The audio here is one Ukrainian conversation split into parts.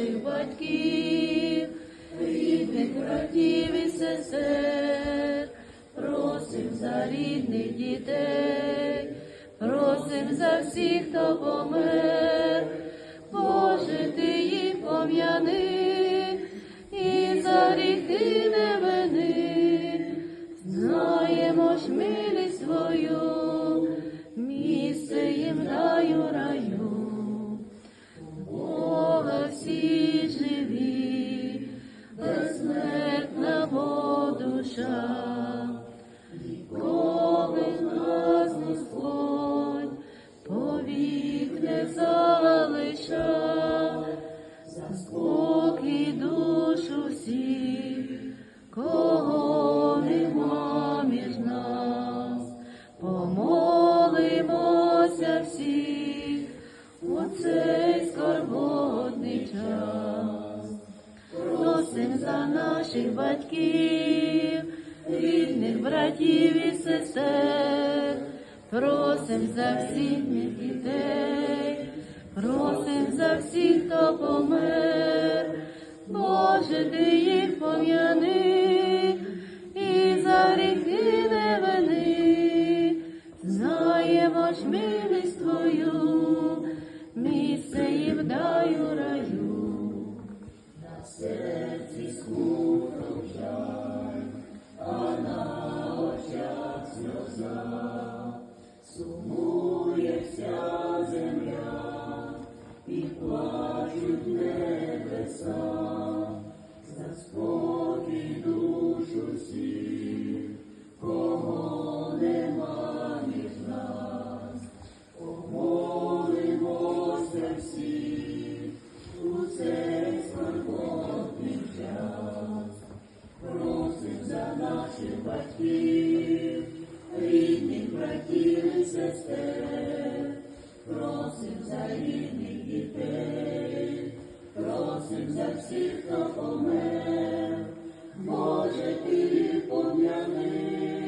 наших батьків, рідних братів і сестер, просим за рідних дітей, просим за всіх, хто помер, Боже, ти їх пом'яни і за гріхи не вини. Знаємо ж милість свою, місце їм даю раю. Безсмертна бо душа, ніколи нас Господь повік не залиша, наших батьків, рідних братів і сестер, просим за всіх дітей, просим за всіх, хто помер, Боже, ти їх пом'яни сумує вся земля, і плачуть небеса, за спокій душу всіх, кого нема між нас, помолимося помер, Боже, ти пом'яни,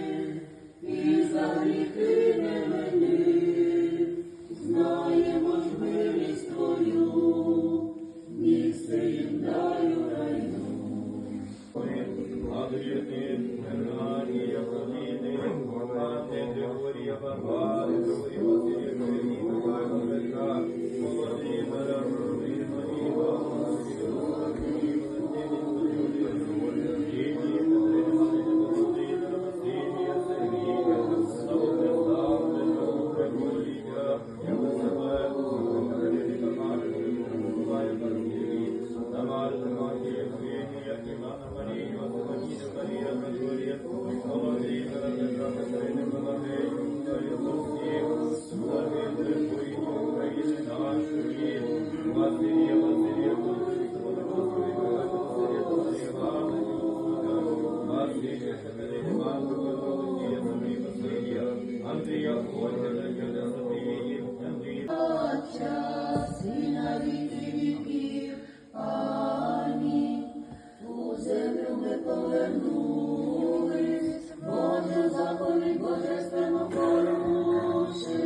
повернулись, Боже заповідь божественно порушивши.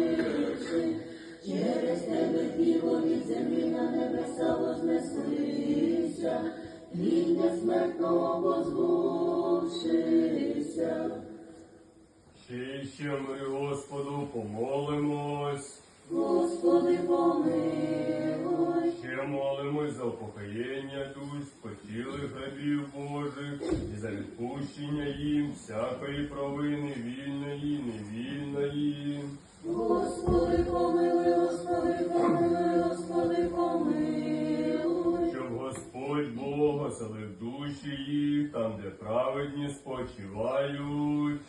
Через тебе діво від землі на небеса вознеслися, рівня смертного позбувшися. Ще ми Господу помолимось, Господи, помилуй. Ще молимось за упокоєння душ, спочилих рабів Божих і за відпущення їм всякої провини, вільної, невільної. Господи, помилуй, Господи, помилуй, Господи, помилуй. Щоб Господь Бог оселив душі їх там, де праведні спочивають.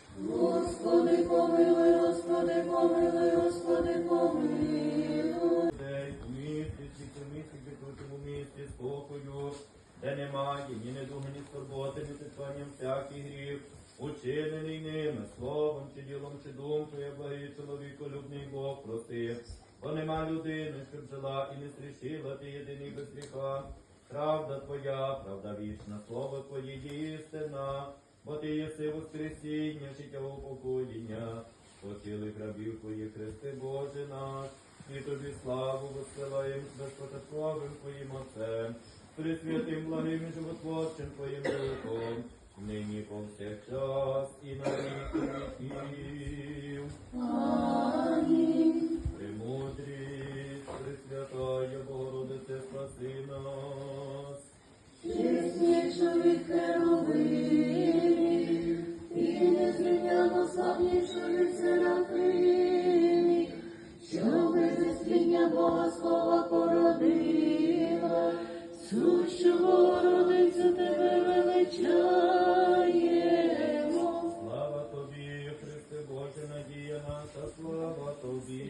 В спокою, де немає ні недуги, ні скорботи, ні титвання всяких гріх, учинений ними, словом, чи ділом, чи думкою, благий чоловіколюбний Бог просив. Бо нема людини, щоб жила і не зрішила ти єдиний без гріха. Правда твоя, правда вічна, слово твоє істина, бо ти єси воскресіння, життя упокоєння. Спочили рабів Твоїх, Христи Боже наш, і Тобі славу посилаєм безпотатковим Твоїм Отцем, присвятим благим і животворчим Твоїм Духом, нині повсякчас і на віки віків. Бога слова породила, сущу Богородицю тебе величаємо. Слава Тобі, Христе Боже, надія наша, слава Тобі.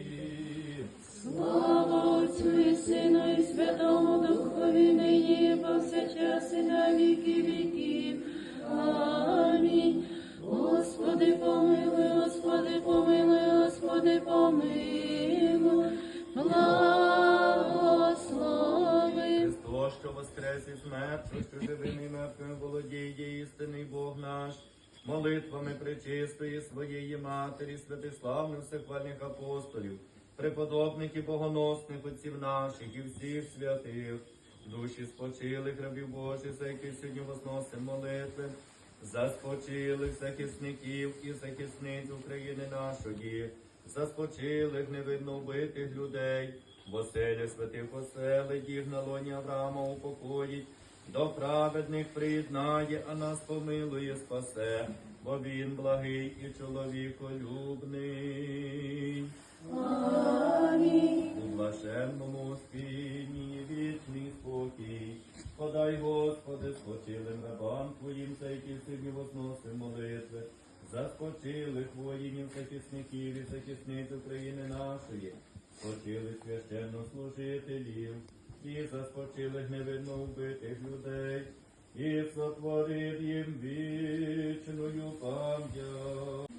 Слава Отцю і Сину і Святому Духові, нині повсякчас і на віки молитвами пречистої своєї Матері, святиславних всехвальних апостолів, преподобних і богоносних отців наших і всіх святих, душі спочилих рабів Божих, за яких сьогодні возносимо молитви, за спочилих захисників і захисниць України нашої, за спочилих невинно вбитих людей, в оселі святих оселить їх на лоні Авраама упокоїть, до праведних приєднає, а нас помилує, спасе, бо він благий і чоловіколюбний. Амінь. У блаженному спінні вічний спокій. Подай, Господи, спочилим рабам Твоїм, за які сьогодні возносим молитви, за спочилих воїнів, захисників і захисниць України нашої, спочилих священнослужителів, і заспочилих невинно вбитих людей, і сотворив їм вічною пам'ять.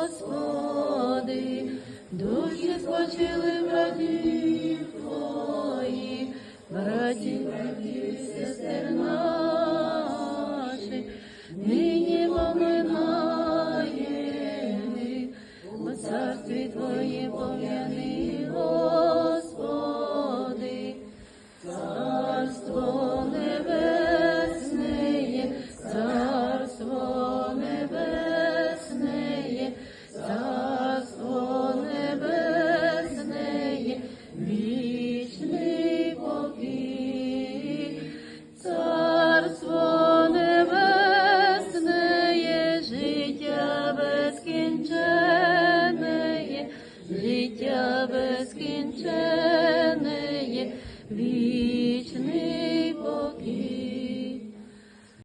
Господи, душі спочили в Твоїх,